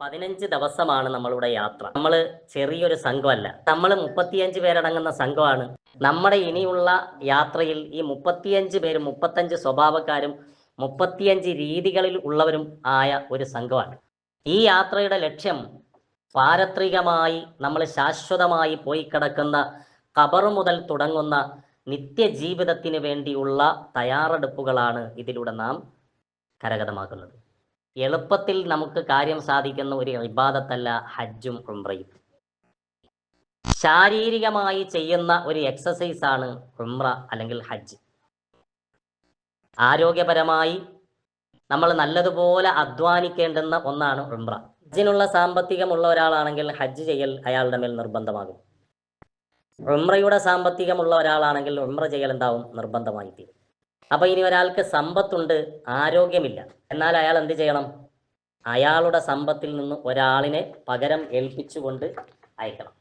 പതിനഞ്ച് ദിവസമാണ് നമ്മളുടെ യാത്ര. നമ്മൾ ചെറിയൊരു സംഘമല്ല. നമ്മൾ മുപ്പത്തിയഞ്ച് പേരടങ്ങുന്ന സംഘമാണ്. നമ്മുടെ ഇനിയുള്ള യാത്രയിൽ ഈ മുപ്പത്തിയഞ്ച് പേരും മുപ്പത്തഞ്ച് സ്വഭാവക്കാരും മുപ്പത്തിയഞ്ച് രീതികളിൽ ഉള്ളവരും ആയ ഒരു സംഘമാണ്. ഈ യാത്രയുടെ ലക്ഷ്യം പാരത്രികമായി നമ്മൾ ശാശ്വതമായി പോയി കിടക്കുന്ന കബർ മുതൽ തുടങ്ങുന്ന നിത്യജീവിതത്തിന് വേണ്ടിയുള്ള തയ്യാറെടുപ്പുകളാണ് ഇതിലൂടെ നാം കരഗതമാക്കുന്നത്. എളുപ്പത്തിൽ നമുക്ക് കാര്യം സാധിക്കുന്ന ഒരു ഇബാദത്തല്ല ഹജ്ജും ഉംറയും. ശാരീരികമായി ചെയ്യുന്ന ഒരു എക്സസൈസ് ആണ് ഉംറ അല്ലെങ്കിൽ ഹജ്ജ്. ആരോഗ്യപരമായി നമ്മൾ നല്ലതുപോലെ അധ്വാനിക്കേണ്ടുന്ന ഒന്നാണ് ഉംറ. ഹജ്ജിനുള്ള സാമ്പത്തികമുള്ള ഒരാളാണെങ്കിൽ ഹജ്ജ് ചെയ്യൽ അയാളുടെ മേൽ നിർബന്ധമാകും. ഉംറയുടെ സാമ്പത്തികമുള്ള ഒരാളാണെങ്കിൽ ഉംറ ചെയ്യൽ എന്താവും? നിർബന്ധമായി തീരും അപ്പൊ ഇനി ഒരാൾക്ക് സമ്പത്തുണ്ട് ആരോഗ്യമില്ല. എന്നാൽ അയാൾ എന്ത് ചെയ്യണം? അയാളുടെ സമ്പത്തിൽ നിന്ന് ഒരാളിനെ പകരം ഏൽപ്പിച്ചുകൊണ്ട് അയക്കണം.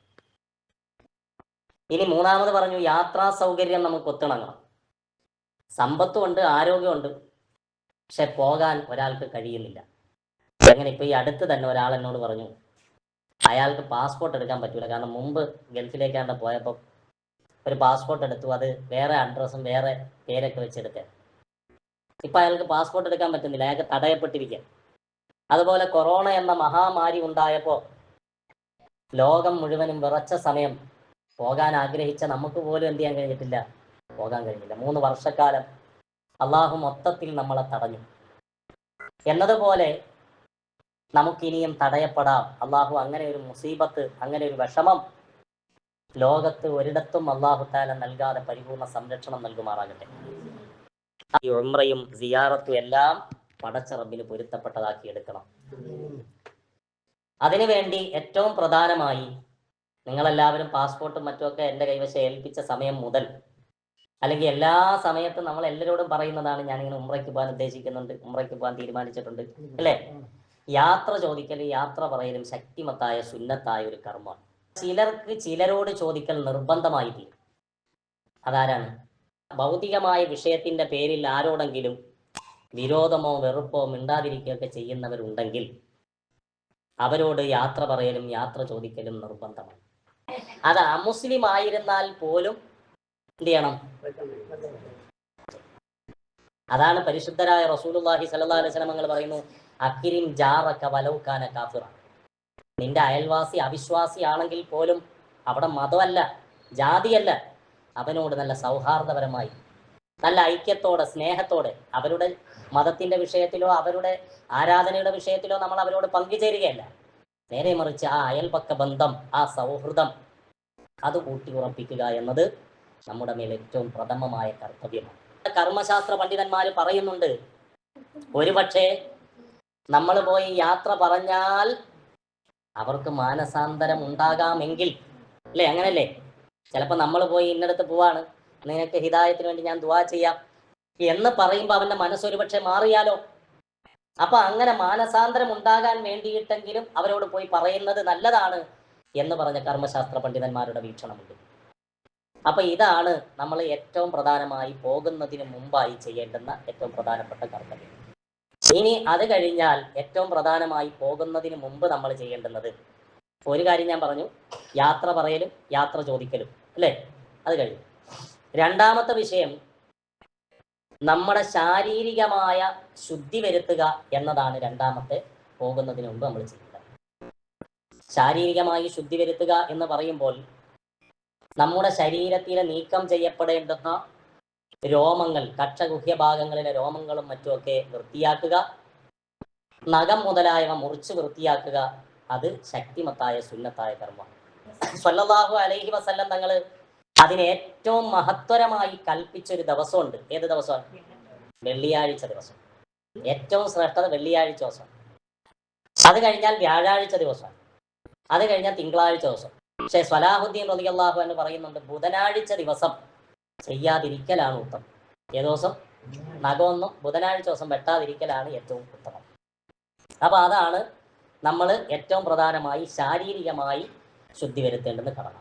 ഇനി മൂന്നാമത് പറഞ്ഞു യാത്രാ സൗകര്യം നമുക്ക് ഒത്തിണങ്ങണം. സമ്പത്തുമുണ്ട് ആരോഗ്യമുണ്ട് പക്ഷെ പോകാൻ ഒരാൾക്ക് കഴിയുന്നില്ല. അങ്ങനെ ഇപ്പൊ ഈ അടുത്ത് തന്നെ ഒരാൾ എന്നോട് പറഞ്ഞു അയാൾക്ക് പാസ്പോർട്ട് എടുക്കാൻ പറ്റൂല. കാരണം മുമ്പ് ഗൾഫിലേക്കാണ്ട് പോയപ്പോൾ ഒരു പാസ്പോർട്ട് എടുത്തു. അത് വേറെ അഡ്രസ്സും വേറെ പേരൊക്കെ വെച്ചെടുക്കാൻ ഇപ്പൊ അയാൾക്ക് പാസ്പോർട്ട് എടുക്കാൻ പറ്റുന്നില്ല. അയാൾക്ക് തടയപ്പെട്ടിരിക്കുക അതുപോലെ കൊറോണ എന്ന മഹാമാരി ഉണ്ടായപ്പോൾ ലോകം മുഴുവനും വിറച്ച സമയം പോകാൻ ആഗ്രഹിച്ച നമുക്ക് പോലും എന്ത് ചെയ്യാൻ കഴിഞ്ഞിട്ടില്ല? പോകാൻ കഴിഞ്ഞില്ല. മൂന്ന് വർഷക്കാലം അള്ളാഹു മൊത്തത്തിൽ നമ്മളെ തടഞ്ഞു. എന്നതുപോലെ നമുക്കിനിയും തടയപ്പെടാം. അള്ളാഹു അങ്ങനെ ഒരു മുസീബത്ത് അങ്ങനെ ഒരു വിഷമം ലോകത്ത് ഒരിടത്തും അള്ളാഹു താല നൽകാതെ പരിപൂർണ സംരക്ഷണം നൽകുമാറാകട്ടെ. ഈ ഉംറയും സിയാറത്തും എല്ലാം പടച്ച പൊരുത്തപ്പെട്ടതാക്കി എടുക്കണം. അതിനുവേണ്ടി ഏറ്റവും പ്രധാനമായി നിങ്ങളെല്ലാവരും പാസ്പോർട്ടും മറ്റുമൊക്കെ എന്റെ കൈവശം ഏൽപ്പിച്ച സമയം മുതൽ അല്ലെങ്കിൽ എല്ലാ സമയത്തും നമ്മൾ എല്ലാവരോടും പറയുന്നതാണ് ഞാനിങ്ങനെ ഉമ്രയ്ക്ക് പോകാൻ ഉദ്ദേശിക്കുന്നുണ്ട് ഉമ്രയ്ക്ക് പോകാൻ തീരുമാനിച്ചിട്ടുണ്ട് അല്ലേ? യാത്ര ചോദിക്കൽ യാത്ര പറയലും ശക്തിമത്തായ സുന്നത്തായ ഒരു കർമ്മമാണ്. ചിലർക്ക് ചിലരോട് ചോദിക്കൽ നിർബന്ധമായി തീരും. അതാരാണ്? ഭൗതികമായ വിഷയത്തിന്റെ പേരിൽ ആരോടെങ്കിലും വിരോധമോ വെറുപ്പോ മിണ്ടാതിരിക്കുകയൊക്കെ ചെയ്യുന്നവരുണ്ടെങ്കിൽ അവരോട് യാത്ര പറയലും യാത്ര ചോദിക്കലും നിർബന്ധമാണ്. അത് അമുസ്ലിം ആയിരുന്നാൽ പോലും എന്ത് ചെയ്യണം? അതാണ് പരിശുദ്ധരായ റസൂലുള്ളാഹി സ്വല്ലല്ലാഹി അലൈഹി വസല്ലം തങ്ങൾ പറയുന്നു അക്കിരിം ജാറക്ക വലൗകാന കാഫിറ. നിന്റെ അയൽവാസി അവിശ്വാസിയാണെങ്കിൽ പോലും അവിടെ മതമല്ല ജാതിയല്ല. അവനോട് നല്ല സൗഹാർദ്ദപരമായി നല്ല ഐക്യത്തോടെ സ്നേഹത്തോടെ അവരുടെ മതത്തിന്റെ വിഷയത്തിലോ അവരുടെ ആരാധനയുടെ വിഷയത്തിലോ നമ്മൾ അവരോട് പങ്കുചേരുകയല്ല. നേരെ മറിച്ച് ആ അയൽപക്ക ബന്ധം ആ സൗഹൃദം അത് കൂട്ടി ഉറപ്പിക്കുക എന്നത് നമ്മുടെ മേൽ ഏറ്റവും പ്രഥമമായ കർത്തവ്യമാണ്. കർമ്മശാസ്ത്ര പണ്ഡിതന്മാർ പറയുന്നുണ്ട് ഒരുപക്ഷെ നമ്മൾ പോയി യാത്ര പറഞ്ഞാൽ അവർക്ക് മാനസാന്തരം ഉണ്ടാകാമെങ്കിൽ അല്ലേ? അങ്ങനല്ലേ? ചിലപ്പോൾ നമ്മൾ പോയി ഇന്നടത്ത് പോവാണ്. നിനക്ക് ഹിതായത്തിന് വേണ്ടി ഞാൻ ദുവാ ചെയ്യാം എന്ന് പറയുമ്പോൾ അവന്റെ മനസ്സൊരു പക്ഷെ മാറിയാലോ? അപ്പൊ അങ്ങനെ മാനസാന്തരം ഉണ്ടാകാൻ വേണ്ടിയിട്ടെങ്കിലും അവരോട് പോയി പറയുന്നത് നല്ലതാണ് എന്ന് പറഞ്ഞ കർമ്മശാസ്ത്ര പണ്ഡിതന്മാരുടെ വീക്ഷണമുണ്ട്. അപ്പൊ ഇതാണ് നമ്മൾ ഏറ്റവും പ്രധാനമായി പോകുന്നതിന് മുമ്പായി ചെയ്യേണ്ടുന്ന ഏറ്റവും പ്രധാനപ്പെട്ട കർത്തവ്യം. ഇനി അത് കഴിഞ്ഞാൽ ഏറ്റവും പ്രധാനമായി പോകുന്നതിന് മുമ്പ് നമ്മൾ ചെയ്യേണ്ടുന്നത്. ഒരു കാര്യം ഞാൻ പറഞ്ഞു. യാത്ര പറയലും യാത്ര ചോദിക്കലും അല്ലേ? അത് കഴിഞ്ഞു. രണ്ടാമത്തെ വിഷയം നമ്മുടെ ശാരീരികമായ ശുദ്ധി വരുത്തുക എന്നതാണ് രണ്ടാമത്തെ പോകുന്നതിന് മുമ്പ് നമ്മൾ ചെയ്യേണ്ടത് ശാരീരികമായി ശുദ്ധി വരുത്തുക എന്ന് പറയുമ്പോൾ നമ്മുടെ ശരീരത്തിലെ നീക്കം ചെയ്യപ്പെടേണ്ടുന്ന രോമങ്ങൾ കക്ഷഗുഹ്യ ഭാഗങ്ങളിലെ രോമങ്ങളും മറ്റുമൊക്കെ വൃത്തിയാക്കുക. നഖം മുതലായവ മുറിച്ച് വൃത്തിയാക്കുക. അത് ശക്തിമത്തായ സുന്നത്തായ കർമ്മമാണ്. സല്ലല്ലാഹു അലൈഹി വസല്ലം തങ്ങൾ അതിന് ഏറ്റവും മഹത്വരമായി കൽപ്പിച്ചൊരു ദിവസമുണ്ട്. ഏത് ദിവസമാണ്? വെള്ളിയാഴ്ച ദിവസം. ഏറ്റവും ശ്രേഷ്ഠത വെള്ളിയാഴ്ച ദിവസം. അത് കഴിഞ്ഞാൽ വ്യാഴാഴ്ച ദിവസം. അത് കഴിഞ്ഞാൽ തിങ്കളാഴ്ച ദിവസം. പക്ഷേ സ്വലാഹുദ്ദീൻ റളിയല്ലാഹു എന്ന് പറയുന്നുണ്ട് ബുധനാഴ്ച ദിവസം. ചെയ്യാതിരിക്കലാണ് ഉത്തമം. ഏത് ദിവസം? നഖമൊന്നും ബുധനാഴ്ച ദിവസം വെട്ടാതിരിക്കലാണ് ഏറ്റവും ഉത്തമം. അപ്പൊ അതാണ് നമ്മൾ ഏറ്റവും പ്രധാനമായി ശാരീരികമായി ശുദ്ധി വരുത്തേണ്ടുന്ന കടമ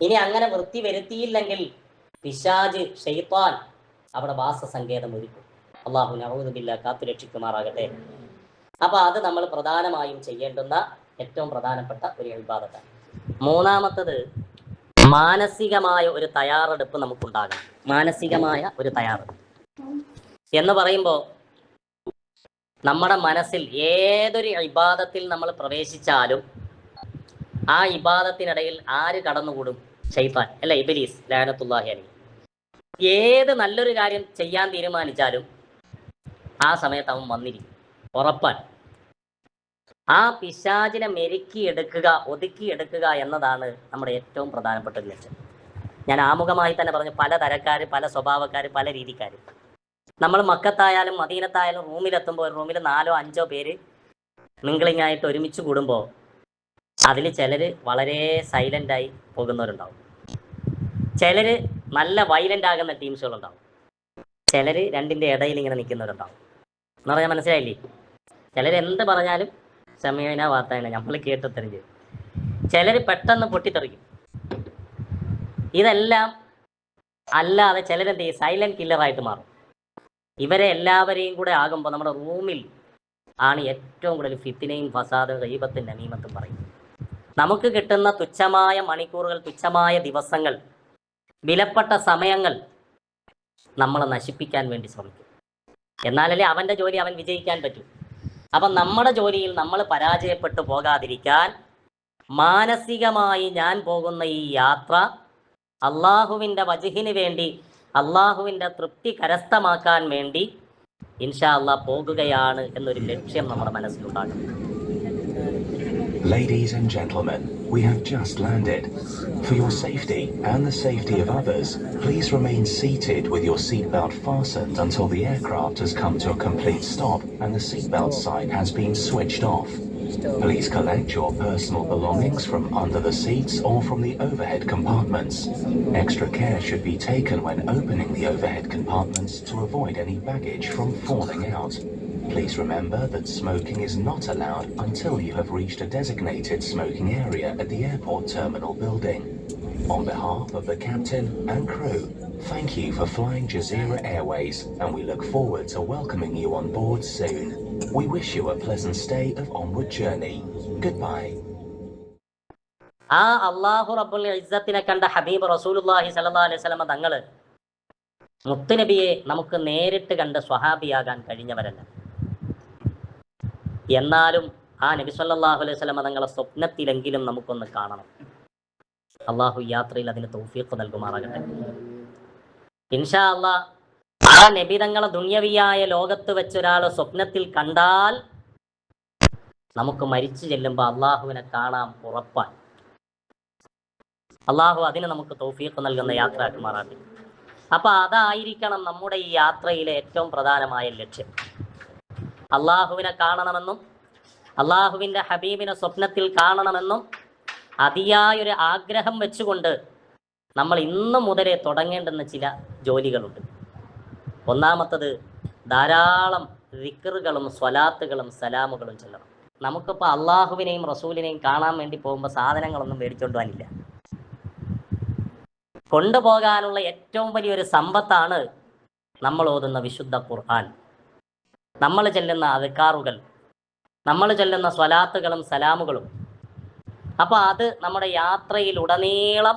ഇനി അങ്ങനെ വൃത്തി വരുത്തിയില്ലെങ്കിൽ പിശാജ് ഷെയ്ത്താൻ അവിടെ വാസസങ്കേതം ഒരുക്കും. അള്ളാഹു നവൂദുബില്ല കാത്തു രക്ഷിക്കുമാറാകട്ടെ. അപ്പൊ അത് നമ്മൾ പ്രധാനമായും ചെയ്യേണ്ടുന്ന ഏറ്റവും പ്രധാനപ്പെട്ട ഒരു വിഭാഗത്താണ് മൂന്നാമത്തത് മാനസികമായ ഒരു തയ്യാറെടുപ്പ് നമുക്കുണ്ടാകണം. മാനസികമായ ഒരു തയ്യാറെടുപ്പ്. എന്ന് പറയുമ്പോൾ നമ്മുടെ മനസ്സിൽ ഏതൊരു ഇബാദത്തിൽ നമ്മൾ പ്രവേശിച്ചാലും ആ ഇബാദത്തിനിടയിൽ ആര് കടന്നുകൂടും? ഷെയ്ത്താൻ അല്ല? ഇബലീസ് ലാനത്തുല്ലാഹി അലി ഏത് നല്ലൊരു കാര്യം ചെയ്യാൻ തീരുമാനിച്ചാലും ആ സമയത്ത് അവൻ വന്നിരിക്കും. ഉറപ്പാൻ. ആ പിശാചിനെ മെരുക്കിയെടുക്കുക ഒതുക്കിയെടുക്കുക എന്നതാണ് നമ്മുടെ ഏറ്റവും പ്രധാനപ്പെട്ട ഒരു ലക്ഷ്യം. ഞാൻ ആമുഖമായി തന്നെ പറഞ്ഞു പല തരക്കാർ പല സ്വഭാവക്കാർ പല രീതിക്കാർ നമ്മൾ മക്കത്തായാലും മദീനത്തായാലും റൂമിലെത്തുമ്പോൾ ഒരു റൂമിൽ നാലോ അഞ്ചോ പേര് മിങ്കിളിംഗ് ആയിട്ട് ഒരുമിച്ച് കൂടുമ്പോൾ അതിൽ ചിലർ വളരെ സൈലന്റായി പോകുന്നവരുണ്ടാവും. ചിലർ നല്ല വൈലന്റ് ആകുന്ന ടീംസുകളുണ്ടാവും. ചിലർ രണ്ടിന്റെ ഇടയിൽ ഇങ്ങനെ നിൽക്കുന്നവരുണ്ടാവും. എന്ന് പറഞ്ഞാൽ മനസ്സിലായില്ലേ? ചിലർ എന്ത് പറഞ്ഞാലും സമയന വാർത്തയാണ് നമ്മൾ കേട്ടുത്തരം ചെയ്തു ചിലർ പെട്ടെന്ന് പൊട്ടിത്തെറിക്കും. ഇതെല്ലാം അല്ലാതെ ചിലരെന്ത് ചെയ്യും? സൈലന്റ് കില്ലറായിട്ട് മാറും. ഇവരെ എല്ലാവരെയും കൂടെ ആകുമ്പോൾ നമ്മുടെ റൂമിൽ ആണ് ഏറ്റവും കൂടുതൽ ഫിത്തിനെയും ഫസാദ് ദൈവത്തിന്റെ നമീമത്തും പറയും നമുക്ക് കിട്ടുന്ന തുച്ഛമായ മണിക്കൂറുകൾ തുച്ഛമായ ദിവസങ്ങൾ വിലപ്പെട്ട സമയങ്ങൾ നമ്മളെ നശിപ്പിക്കാൻ വേണ്ടി ശ്രമിക്കും. എന്നാലല്ലേ അവന്റെ ജോലി അവൻ വിജയിക്കാൻ പറ്റൂ. അപ്പം നമ്മുടെ ജോലിയിൽ നമ്മൾ പരാജയപ്പെട്ടു പോകാതിരിക്കാൻ മാനസികമായി ഞാൻ പോകുന്ന ഈ യാത്ര അള്ളാഹുവിന്റെ വജഹിന് വേണ്ടി അള്ളാഹുവിന്റെ തൃപ്തി കരസ്ഥമാക്കാൻ വേണ്ടി ഇൻഷാ അള്ളാഹ് പോകുകയാണ് എന്നൊരു ലക്ഷ്യം നമ്മുടെ മനസ്സിലുണ്ടാകും Ladies and gentlemen, we have just landed. For your safety and the safety of others, please remain seated with your seatbelt fastened until the aircraft has come to a complete stop and the seatbelt sign has been switched off. Please collect your personal belongings from under the seats or from the overhead compartments. Extra care should be taken when opening the overhead compartments to avoid any baggage from falling out. Please remember that smoking is not allowed until you have reached a designated smoking area at the airport terminal building. On behalf of the captain and crew, thank you for flying Jazeera Airways and we look forward to welcoming you on board soon. We wish you a pleasant stay of onward journey. Goodbye. ആ അള്ളാഹു റബ്ബുൽ ഇസ്സത്തിനെ കണ്ട ഹബീബ് റസൂലുല്ലാഹി സല്ലല്ലാഹു അലൈഹി വസല്ലമ തങ്ങൾ മുത്തുനബിയെ നമുക്ക് നേരിട്ട് കണ്ട് സ്വഹാബിയാകാൻ കഴിഞ്ഞവരല്ല എന്നാലും ആ നബി സല്ലല്ലാഹു അലൈഹി സ്വലമ തങ്ങളെ സ്വപ്നത്തിലെങ്കിലും നമുക്കൊന്ന് കാണണം അള്ളാഹു യാത്രയിൽ അതിന് തൗഫീഖ് നൽകുമാറാകട്ടെ ഇൻഷാ അള്ളാ ആ നബി ദുണ്യവിയായ ലോകത്ത് വെച്ചൊരാൾ സ്വപ്നത്തിൽ കണ്ടാൽ നമുക്ക് മരിച്ചു ചെല്ലുമ്പോൾ അള്ളാഹുവിനെ കാണാം ഉറപ്പാൻ അള്ളാഹു അതിന് നമുക്ക് തൗഫീഖ് നൽകുന്ന യാത്രയാക്കുമാറാട്ടെ അപ്പൊ അതായിരിക്കണം നമ്മുടെ ഈ യാത്രയിലെ ഏറ്റവും പ്രധാനമായ ലക്ഷ്യം. അള്ളാഹുവിനെ കാണണമെന്നും അള്ളാഹുവിന്റെ ഹബീബിനെ സ്വപ്നത്തിൽ കാണണമെന്നും അതിയായൊരു ആഗ്രഹം വെച്ചുകൊണ്ട് നമ്മൾ ഇന്നു മുതലേ തുടങ്ങേണ്ടുന്ന ചില ജോലികളുണ്ട്. ഒന്നാമത്തത് ധാരാളം വിക്കറുകളും സ്വലാത്തുകളും സലാമുകളും ചെല്ലണം. നമുക്കിപ്പോൾ അള്ളാഹുവിനെയും റസൂലിനെയും കാണാൻ വേണ്ടി പോകുമ്പോൾ സാധനങ്ങളൊന്നും മേടിച്ചുകൊണ്ട് പോകാനില്ല. കൊണ്ടുപോകാനുള്ള ഏറ്റവും വലിയൊരു സമ്പത്താണ് നമ്മൾ ഓതുന്ന വിശുദ്ധ ഖുർആൻ. നമ്മൾ ചെല്ലുന്ന അധികാറുകൾ നമ്മൾ ചെല്ലുന്ന സ്വലാത്തുകളും സലാമുകളും. അപ്പോൾ അത് നമ്മുടെ യാത്രയിൽ ഉടനീളം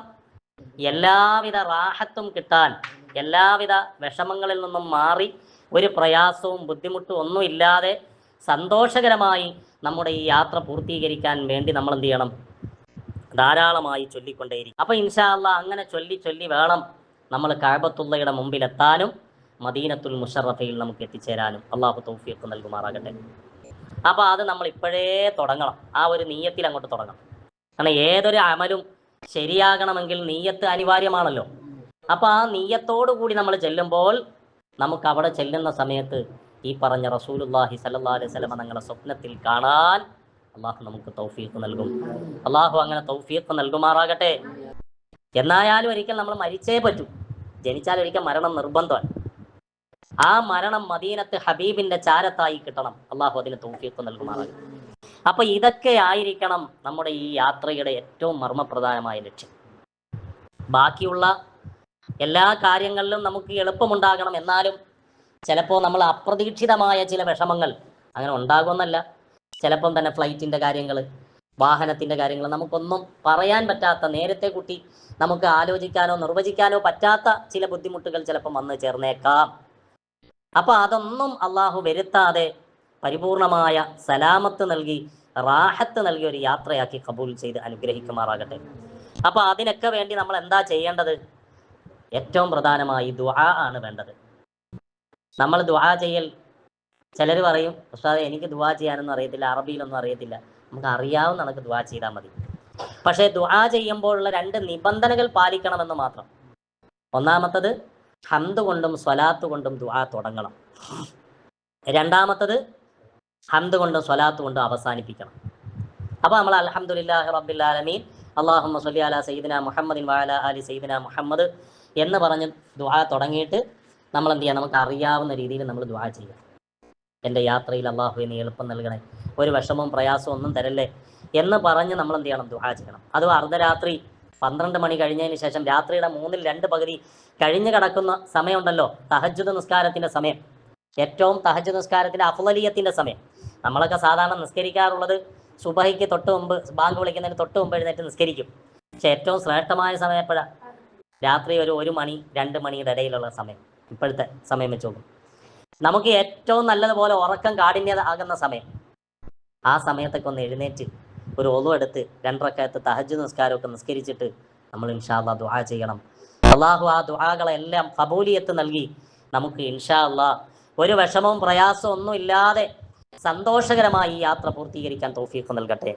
എല്ലാവിധ റാഹത്തും കിട്ടാൻ എല്ലാവിധ വിഷമങ്ങളിൽ നിന്നും മാറി ഒരു പ്രയാസവും ബുദ്ധിമുട്ടും ഒന്നും ഇല്ലാതെ സന്തോഷകരമായി നമ്മുടെ ഈ യാത്ര പൂർത്തീകരിക്കാൻ വേണ്ടി നമ്മൾ എന്ത് ചെയ്യണം? ധാരാളമായി ചൊല്ലിക്കൊണ്ടേയിരിക്കും. അപ്പോൾ ഇൻഷാല്ല അങ്ങനെ ചൊല്ലി ചൊല്ലി വേണം നമ്മൾ കാബത്തുള്ളയുടെ മുമ്പിലെത്താനും മദീനത്തുൽ മുഷറഫയിൽ നമുക്ക് എത്തിച്ചേരാനും. അള്ളാഹു തൗഫീഖ് നൽകുമാറാകട്ടെ. അപ്പോൾ അത് നമ്മൾ ഇപ്പോഴേ തുടങ്ങണം. ആ ഒരു നീയത്തിൽ അങ്ങോട്ട് തുടങ്ങണം. കാരണം ഏതൊരു അമലും ശരിയാകണമെങ്കിൽ നീയത്ത് അനിവാര്യമാണല്ലോ. അപ്പോൾ ആ നീയത്തോടു കൂടി നമ്മൾ ചെല്ലുമ്പോൾ നമുക്ക് അവിടെ ചെല്ലുന്ന സമയത്ത് ഈ പറഞ്ഞ റസൂലുല്ലാഹി സല്ലല്ലാഹു അലൈഹി വസല്ലമ തങ്ങളെ സ്വപ്നത്തിൽ കാണാൻ അള്ളാഹു നമുക്ക് തൗഫീഖ് നൽകും. അള്ളാഹു അങ്ങനെ തൗഫീഖ് നൽകുമാറാകട്ടെ. എന്നായാലും ഒരിക്കൽ നമ്മൾ മരിച്ചേ പറ്റൂ. ജനിച്ചാൽ ഒരിക്കൽ മരണം നിർബന്ധമാണ്. ആ മരണം മദീനത്ത് ഹബീബിന്റെ ചാരത്തായി കിട്ടണം. അള്ളാഹു അതിന് തൗഫീഖ് നൽകുമാറാകട്ടെ. അപ്പൊ ഇതൊക്കെ ആയിരിക്കണം നമ്മുടെ ഈ യാത്രയുടെ ഏറ്റവും മർമ്മപ്രധാനമായ ലക്ഷ്യം. ബാക്കിയുള്ള എല്ലാ കാര്യങ്ങളിലും നമുക്ക് എളുപ്പമുണ്ടാകണം. എന്നാലും ചിലപ്പോൾ നമ്മൾ അപ്രതീക്ഷിതമായ ചില വിഷമങ്ങൾ അങ്ങനെ ഉണ്ടാകുമെന്നല്ല. ചിലപ്പം തന്നെ ഫ്ലൈറ്റിന്റെ കാര്യങ്ങൾ വാഹനത്തിന്റെ കാര്യങ്ങൾ നമുക്കൊന്നും പറയാൻ പറ്റാത്ത നേരത്തെ കൂട്ടി നമുക്ക് ആലോചിക്കാനോ നിർവചിക്കാനോ പറ്റാത്ത ചില ബുദ്ധിമുട്ടുകൾ ചിലപ്പം വന്ന് ചേർന്നേക്കാം. അപ്പൊ അതൊന്നും അള്ളാഹു വരുത്താതെ പരിപൂർണമായ സലാമത്ത് നൽകി റാഹത്ത് നൽകി ഒരു യാത്രയാക്കി കബൂൽ ചെയ്ത് അനുഗ്രഹിക്കുമാറാകട്ടെ. അപ്പൊ അതിനൊക്കെ വേണ്ടി നമ്മൾ എന്താ ചെയ്യേണ്ടത്? ഏറ്റവും പ്രധാനമായി ദുആ ആണ് വേണ്ടത്. നമ്മൾ ദുആ ചെയ്യൽ ചിലർ പറയും ഉസ്താദെ എനിക്ക് ദുആ ചെയ്യാനൊന്നും അറിയത്തില്ല അറബിയിലൊന്നും അറിയത്തില്ല. നമുക്ക് അറിയാവുന്ന കണക്ക് ദുആ ചെയ്താൽ മതി. പക്ഷേ ദുആ ചെയ്യുമ്പോഴുള്ള രണ്ട് നിബന്ധനകൾ പാലിക്കണമെന്ന് മാത്രം. ഒന്നാമത്തത് ഹന്ത് കൊണ്ടും സ്വലാത്ത് കൊണ്ടും ദുആ തുടങ്ങണം. രണ്ടാമത്തത് ഹന്ത് കൊണ്ടും സ്വലാത്ത് കൊണ്ടും അവസാനിപ്പിക്കണം. അപ്പോൾ നമ്മൾ അൽഹംദുലില്ലാഹി റബ്ബിൽ ആലമീൻ അള്ളാഹുമ്മ സല്ലി അലാ സയ്യിദിന മുഹമ്മദിൻ വാല അലി സയ്യിദിന മുഹമ്മദ് എന്ന് പറഞ്ഞ് ദുആ തുടങ്ങിയിട്ട് നമ്മൾ എന്ത് ചെയ്യാം? നമുക്ക് അറിയാവുന്ന രീതിയിൽ നമ്മൾ ദുആ ചെയ്യാം എന്റെ യാത്രയിൽ അള്ളാഹു നീ എളുപ്പം നൽകണേ. ഒരു വിഷമവും പ്രയാസവും ഒന്നും തരല്ലേ? എന്ന് പറഞ്ഞ് നമ്മൾ എന്ത് ചെയ്യണം? ദുആ ചെയ്യണം. അഥവാ അർദ്ധരാത്രി പന്ത്രണ്ട് മണി കഴിഞ്ഞതിന് ശേഷം രാത്രിയുടെ മൂന്നിൽ രണ്ട് പകുതി കഴിഞ്ഞു കിടക്കുന്ന സമയമുണ്ടല്ലോ. തഹജ്ജുദ് നിസ്കാരത്തിന്റെ സമയം. ഏറ്റവും തഹജ്ജുദ് നിസ്കാരത്തിന്റെ അഫ്ളലിയത്തിന്റെ സമയം. നമ്മളൊക്കെ സാധാരണ നിസ്കരിക്കാറുള്ളത് സുബഹിക്ക് തൊട്ട് മുമ്പ് ബാങ്ക് വിളിക്കുന്നതിന് തൊട്ട് മുമ്പ് എഴുന്നേറ്റ് നിസ്കരിക്കും. പക്ഷെ ഏറ്റവും ശ്രേഷ്ഠമായ സമയം എപ്പോഴാണ് രാത്രി ഒരു ഒരു മണി രണ്ട് മണിയുടെ ഇടയിലുള്ള സമയം. ഇപ്പോഴത്തെ സമയം വെച്ച് നോക്കും. നമുക്ക് ഏറ്റവും നല്ലതുപോലെ ഉറക്കം കാഠിന്യത ആകുന്ന സമയം. ആ സമയത്തൊക്കെ ഒന്ന് എഴുന്നേറ്റ് ഒരു ഒതു എടുത്ത് രണ്ടരക്കകത്ത് തഹജ് നിസ്കാരമൊക്കെ നിസ്കരിച്ചിട്ട് നമ്മൾ ഇൻഷാ ഇൻഷാല്ലാ ദുആ ചെയ്യണം. അള്ളാഹു ആ ദുആകളെല്ലാം കബൂലിയത്ത് നൽകി നമുക്ക് ഇൻഷാ അല്ലാ ഒരു വിഷമവും പ്രയാസവും ഒന്നും ഇല്ലാതെ സന്തോഷകരമായി ഈ യാത്ര പൂർത്തീകരിക്കാൻ തൗഫീഖ് നൽകട്ടെ.